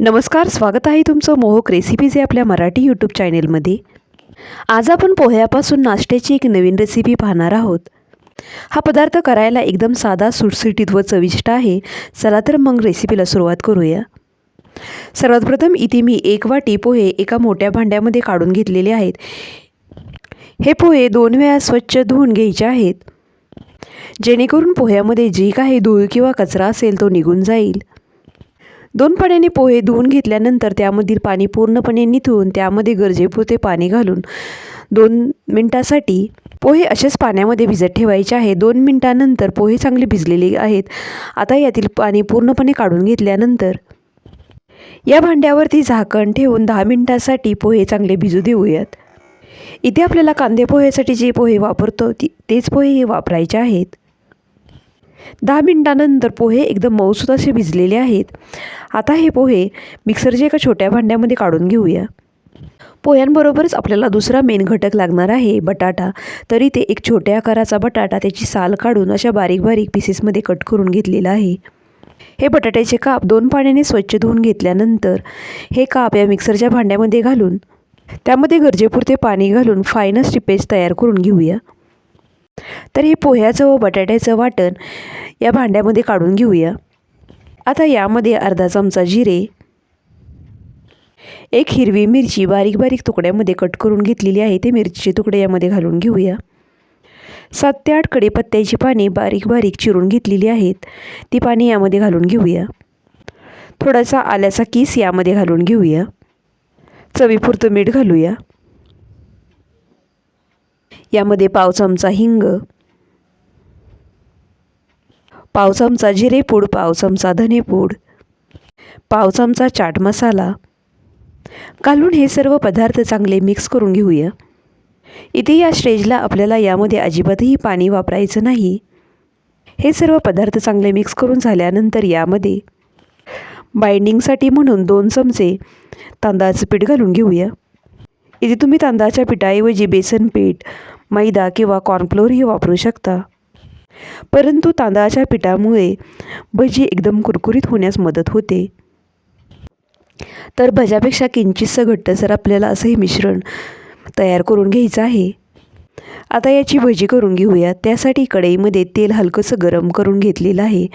नमस्कार स्वागत आहे तुमचं मोहक रेसिपीज या आपल्या मराठी यूट्यूब चॅनेलमध्ये आज आपण पोह्यापासून नाश्त्याची एक नवीन रेसिपी पाहणार आहोत. हा पदार्थ करायला एकदम साधा सुटसुटीत व चविष्ट आहे. चला तर मग रेसिपीला सुरुवात करूया. सर्वात प्रथम इथे मी एक वाटी पोहे एका मोठ्या भांड्यामध्ये काढून घेतलेले आहेत. हे पोहे दोन वेळा स्वच्छ धुवून घ्यायचे आहेत. जेणेकरून पोह्यामध्ये जी काही धूळ किंवा कचरा असेल तो निघून जाईल. दोन पाण्याने पोहे धुवून घेतल्यानंतर त्यामधील पाणी पूर्णपणे निथळून त्यामध्ये गरजेपुरते पाणी घालून दोन मिनटासाठी पोहे असेच पाण्यामध्ये भिजत ठेवायचे आहे. दोन मिनटानंतर पोहे चांगले भिजलेले आहेत. आता यातील पाणी पूर्णपणे काढून घेतल्यानंतर या भांड्यावरती झाकण ठेवून दहा मिनटासाठी पोहे चांगले भिजू देऊयात. इथे आपल्याला कांदे पोह्यासाठी जे पोहे वापरतो ती तेच पोहे हे वापरायचे आहेत. दहा मिनटानंतर पोहे एकदम मऊसूत असे भिजलेले आहेत. आता हे पोहे मिक्सरच्या एका छोट्या भांड्यामध्ये काढून घेऊया. पोह्यांबरोबरच आपल्याला दुसरा मेन घटक लागणार आहे बटाटा. तरी ते एक छोट्या आकाराचा बटाटा त्याची साल काढून अशा बारीक बारीक पीसेसमध्ये कट करून घेतलेला आहे. हे बटाट्याचे काप दोन पाण्याने स्वच्छ धुवून घेतल्यानंतर हे काप या मिक्सरच्या भांड्यामध्ये घालून त्यामध्ये गरजेपुरते पाणी घालून फायनस पेस्ट तयार करून घेऊया. तर हे पोह्याचं व बटाट्याचं वाटण या भांड्यामध्ये काढून घेऊया. आता यामध्ये अर्धा चमचा जिरे एक हिरवी मिरची बारीक बारीक तुकड्यामध्ये कट करून घेतलेली आहे. ते मिरचीचे तुकडे यामध्ये घालून घेऊया. सात ते आठ कडेपत्त्याची पाने बारीक बारीक चिरून घेतलेली आहेत. ती पाने यामध्ये घालून घेऊया. थोडासा आल्याचा किस यामध्ये घालून घेऊया. चवीपुरतं मीठ घालूया. यामध्ये पाव चमचा हिंग पाव चमचा जिरेपूड पाव चमचा धनेपूड पाव चमचा चाट मसाला. घालून हे सर्व पदार्थ चांगले मिक्स करून घेऊया. इथे या स्टेजला आपल्याला यामध्ये अजिबातही पाणी वापरायचं नाही. हे सर्व पदार्थ चांगले मिक्स करून झाल्यानंतर यामध्ये बाइंडिंगसाठी म्हणून दोन चमचे तांदळाचं पीठ घालून घेऊया. इथे तुम्ही तांदळाच्या पिठाऐवजी बेसन पीठ मैदा किंवा कॉर्नफ्लोअरही वापरू शकता. परंतु तांदळाच्या पिठामुळे भजी एकदम कुरकुरीत होण्यास मदत होते. तर भज्यापेक्षा किंचितसं घट्टसर आपल्याला असं हे मिश्रण तयार करून घ्यायचं आहे. आता याची भजी करून घेऊया. त्यासाठी कढईमध्ये तेल हलकंसं गरम करून घेतलेलं आहे.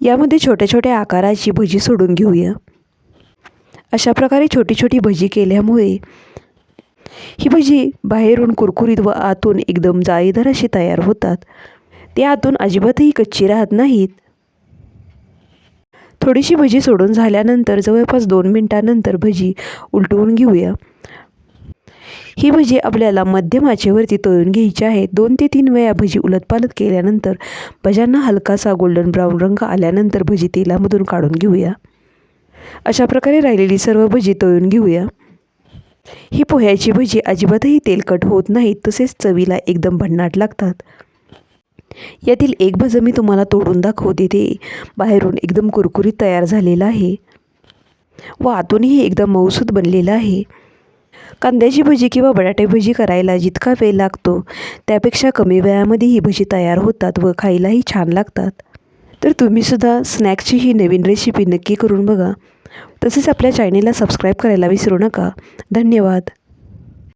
यामध्ये छोट्या छोट्या आकाराची भजी सोडून घेऊया. अशा प्रकारे छोटी छोटी भजी केल्यामुळे ही भजी बाहेरून कुरकुरीत व आतून एकदम जाळीदार अशी तयार होतात. ते आतून अजिबातही कच्ची राहत नाहीत. थोडीशी भजी सोडून झाल्यानंतर जवळपास दोन मिनटानंतर भजी उलटवून घेऊया. ही भजी आपल्याला मध्यम आचेवरती तळून घ्यायची आहे. दोन ते तीन वेळा भजी उलटपालट केल्यानंतर भज्यांना हलकासा गोल्डन ब्राऊन रंग आल्यानंतर भजी तेलामधून काढून घेऊया. अशा प्रकारे राहिलेली सर्व भजी तळून घेऊया. ही पोह्याची भजी अजिबातही तेलकट होत नाहीत तसेच चवीला एकदम भन्नाट लागतात. यातील एक भजं मी तुम्हाला तोडून दाखवते ते बाहेरून एकदम कुरकुरीत तयार झालेलं आहे. व आतूनही एकदम मऊसूत बनलेलं आहे. कांद्याची भजी किंवा बटाटे भजी करायला जितका वेळ लागतो त्यापेक्षा कमी वेळामध्ये ही भजी तयार होतात व खायलाही छान लागतात. तर तुम्हीसुद्धा स्नॅक्सची ही नवीन रेसिपी नक्की करून बघा. तसेच आपल्या चॅनेलला सबस्क्राईब करायला विसरू नका. धन्यवाद.